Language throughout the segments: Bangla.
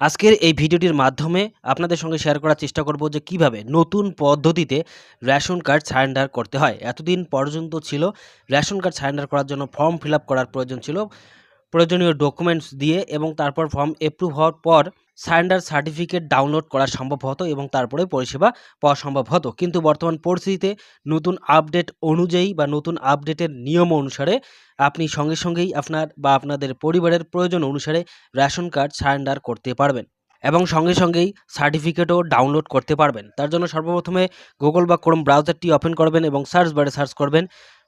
আজকের এই ভিডিওটির মাধ্যমে আপনাদের সঙ্গে শেয়ার করার চেষ্টা করব যে কীভাবে নতুন পদ্ধতিতে রেশন কার্ড সারেন্ডার করতে হয়। এতদিন পর্যন্ত ছিল, রেশন কার্ড সারেন্ডার করার জন্য ফর্ম ফিল করার প্রয়োজন ছিল। প্রয়োজনীয় ডকুমেন্টস দিয়ে এবং তারপর ফর্ম অ্যাপ্রুভ হওয়ার পর সারেন্ডার সার্টিফিকেট ডাউনলোড করা সম্ভব হতো এবং তারপরে পরিষেবা পাওয়া সম্ভব হতো। কিন্তু বর্তমান পরিস্থিতিতে নতুন আপডেট অনুযায়ী বা নতুন আপডেটের নিয়ম অনুসারে আপনি সঙ্গে সঙ্গেই আপনার বা আপনাদের পরিবারের প্রয়োজন অনুসারে রেশন কার্ড সারেন্ডার করতে পারবেন এবং সঙ্গে সঙ্গেই সার্টিফিকেটও ডাউনলোড করতে পারবেন। তার জন্য সর্বপ্রথমে গুগল বা ক্রোম ব্রাউজারটি ওপেন করবেন এবং সার্চ বারে সার্চ করবেন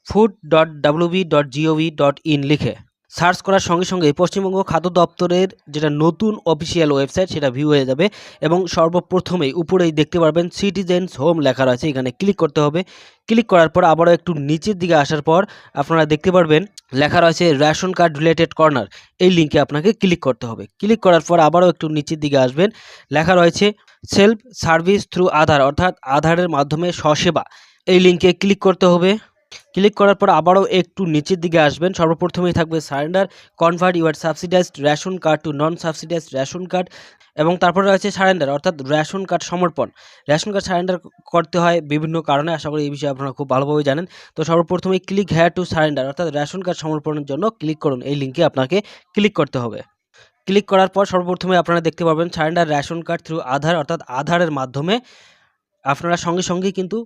food dot WB dot GOV dot in লিখে। সার্চ করার সঙ্গে সঙ্গে পশ্চিমবঙ্গ খাদ্য দপ্তরের যেটা নতুন অফিসিয়াল ওয়েবসাইট, সেটা ভিউ হয়ে যাবে এবং সর্বপ্রথমেই উপরেই দেখতে পারবেন সিটিজেন্স হোম লেখা রয়েছে, এখানে ক্লিক করতে হবে। ক্লিক করার পর আবারও একটু নিচের দিকে আসার পর আপনারা দেখতে পারবেন লেখা রয়েছে রেশন কার্ড রিলেটেড কর্নার এই লিঙ্কে আপনাকে ক্লিক করতে হবে। ক্লিক করার পর আবারও একটু নিচের দিকে আসবেন, লেখা রয়েছে সেলফ সার্ভিস থ্রু আধার, অর্থাৎ আধারের মাধ্যমে স্বসেবা, এই লিঙ্কে ক্লিক করতে হবে। ক্লিক করার পর আবারও একটু নিচের দিকে আসবেন। সর্বপ্রথমেই থাকবে surrender, convert your subsidized ration card to non subsidized ration card এবং তারপরে রয়েছে সারেন্ডার, অর্থাৎ রেশন কার্ড সমর্পণ। রেশন কার্ড সারেন্ডার করতে হয় বিভিন্ন কারণে, আশা করি এই বিষয়ে আপনারা খুব ভালোভাবে জানেন। তো সর্বপ্রথমেই ক্লিক হ্যার টু সারেন্ডার অর্থাৎ রেশন কার্ড সমর্পণের জন্য ক্লিক করুন। এই লিঙ্কে আপনাকে ক্লিক করতে হবে। ক্লিক করার পর সর্বপ্রথমে আপনারা দেখতে পাবেন surrender ration card through Aadhaar, অর্থাৎ আধারের মাধ্যমে আপনারা সঙ্গে সঙ্গেই কিন্তু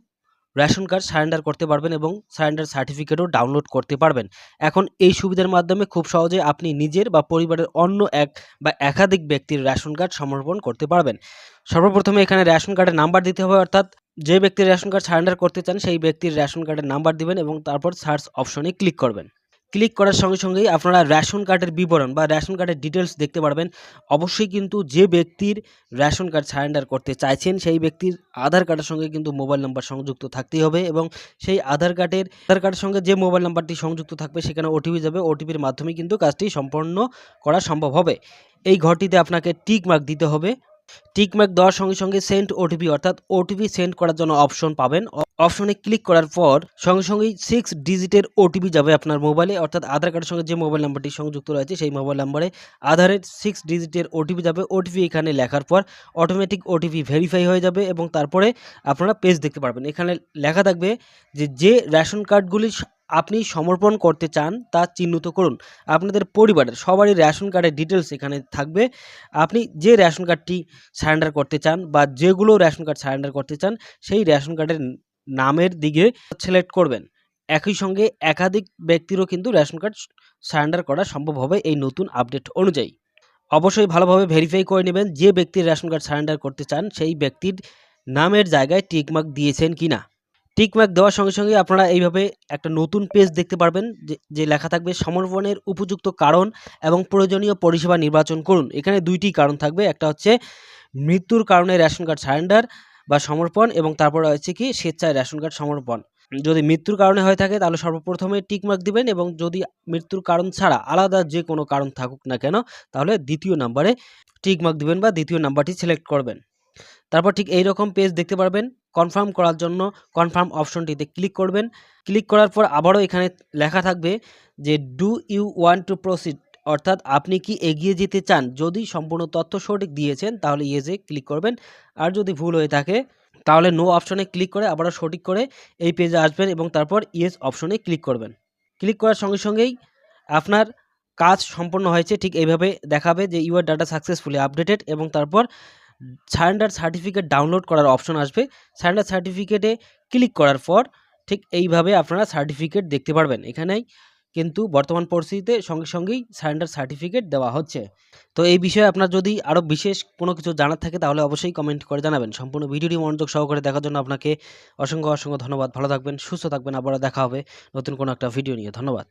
রেশন কার্ড সারেন্ডার করতে পারবেন এবং সারেন্ডার সার্টিফিকেটও ডাউনলোড করতে পারবেন। এখন এই সুবিধার মাধ্যমে খুব সহজে আপনি নিজের বা পরিবারের অন্য এক বা একাধিক ব্যক্তির রেশন কার্ড সমর্পণ করতে পারবেন। সর্বপ্রথমে এখানে রেশন কার্ডের নাম্বার দিতে হবে, অর্থাৎ যে ব্যক্তির রেশন কার্ড সারেন্ডার করতে চান, সেই ব্যক্তির রেশন কার্ডের নাম্বার দিবেন এবং তারপর সার্চ অপশনে ক্লিক করবেন। ক্লিক করার সঙ্গে সঙ্গেই আপনারা রেশন কার্ডের বিবরণ বা রেশন কার্ডের ডিটেলস দেখতে পারবেন। অবশ্যই কিন্তু যে ব্যক্তির রেশন কার্ড সারেন্ডার করতে চাইছেন, সেই ব্যক্তির আধার কার্ডের সঙ্গে কিন্তু মোবাইল নাম্বার সংযুক্ত থাকতেই হবে এবং সেই আধার কার্ডের আধার কার্ডের সঙ্গে যে মোবাইল নাম্বারটি সংযুক্ত থাকবে, সেখানে ওটিপি যাবে। ওটিপির মাধ্যমে কিন্তু কাজটি সম্পন্ন করা সম্ভব হবে। এই ঘরটিতে আপনাকে টিক মার্ক দিতে হবে। টিক মার্ক দেওয়ার সঙ্গে সঙ্গে সেন্ড ওটিপি অর্থাৎ ওটিপি সেন্ড করার জন্য অপশন পাবেন। অপশনে ক্লিক করার পর সঙ্গে সঙ্গেই সিক্স ডিজিটের ওটিপি যাবে আপনার মোবাইলে অর্থাৎ আধার কার্ডের সঙ্গে যে মোবাইল নাম্বারটি সংযুক্ত রয়েছে, সেই মোবাইল নাম্বারে আধারের সিক্স ডিজিটের ওটিপি যাবে। ওটিপি এখানে লেখার পর অটোমেটিক ওটিপি ভেরিফাই হয়ে যাবে এবং তারপরে আপনারা পেজ দেখতে পারবেন। এখানে লেখা থাকবে যে যে রেশন কার্ডগুলি আপনি সমর্পণ করতে চান তা চিহ্নিত করুন। আপনাদের পরিবারের সবারই রেশন কার্ডের ডিটেলস এখানে থাকবে। আপনি যে রেশন কার্ডটি সারেন্ডার করতে চান বা যেগুলো রেশন কার্ড সারেন্ডার করতে চান, সেই রেশন কার্ডের নামের দিকে সিলেক্ট করবেন। একই সঙ্গে একাধিক ব্যক্তিরও কিন্তু রেশন কার্ড সারেন্ডার করা সম্ভব হবে এই নতুন আপডেট অনুযায়ী। অবশ্যই ভালোভাবে ভেরিফাই করে নেবেন যে ব্যক্তির রেশন কার্ড সারেন্ডার করতে চান, সেই ব্যক্তির নামের জায়গায় টিকমার্ক দিয়েছেন কিনা। টিকমার্ক দেওয়ার সঙ্গে সঙ্গে আপনারা এইভাবে একটা নতুন পেজ দেখতে পারবেন, যে লেখা থাকবে সমর্পণের উপযুক্ত কারণ এবং প্রয়োজনীয় পরিষেবা নির্বাচন করুন। এখানে দুইটি কারণ থাকবে, একটা হচ্ছে মৃত্যুর কারণে রেশন কার্ড সারেন্ডার বা সমর্পণ এবং তারপর রয়েছে কি স্বেচ্ছায় রেশন কার্ড সমর্পণ। যদি মৃত্যুর কারণে হয়ে থাকে তাহলে সর্বপ্রথমে টিকমার্ক দিবেন এবং যদি মৃত্যুর কারণ ছাড়া আলাদা যে কোনো কারণ থাকুক না কেন তাহলে দ্বিতীয় নাম্বারে টিকমার্ক দিবেন বা দ্বিতীয় নাম্বারটি সিলেক্ট করবেন। তারপর ঠিক এই রকম পেজ দেখতে পারবেন। কনফার্ম করার জন্য কনফার্ম অপশনটিতে ক্লিক করবেন। ক্লিক করার পর আবারও এখানে লেখা থাকবে যে do you want to proceed অর্থাৎ আপনি কি এগিয়ে যেতে চান? যদি সম্পূর্ণ তথ্য সঠিক দিয়েছেন, তাহলে ইয়েজে ক্লিক করবেন। আর যদি ভুল হয়ে থাকে, তাহলে নো অপশনে ক্লিক করে আবারও সঠিক করে এই পেজে আসবেন এবং তারপর ইয়েস অপশনে ক্লিক করবেন। ক্লিক করার সঙ্গে সঙ্গেই আপনার কাজ সম্পন্ন হয়েছে। ঠিক এইভাবে দেখাবে যে ইউর ডাটা সাকসেসফুলি আপডেটেড এবং তারপর সারেন্ডার সার্টিফিকেট ডাউনলোড করার অপশন আসবে। সারেন্ডার সার্টিফিকেটে ক্লিক করার পর ঠিক এইভাবে আপনারা সার্টিফিকেট দেখতে পারবেন। এখানেই কিন্তু বর্তমান পরিস্থিতিতে সঙ্গে সঙ্গেই সারেন্ডার সার্টিফিকেট দেওয়া হচ্ছে। তো এই বিষয়ে আপনার যদি আরও বিশেষ কোনো কিছু জানার থাকে তাহলে অবশ্যই কমেন্ট করে জানাবেন। সম্পূর্ণ ভিডিওটি মনোযোগ সহকারে দেখার জন্য আপনাকে অসংখ্য অসংখ্য ধন্যবাদ। ভালো থাকবেন, সুস্থ থাকবেন। আবার দেখা হবে নতুন কোনো একটা ভিডিও নিয়ে। ধন্যবাদ।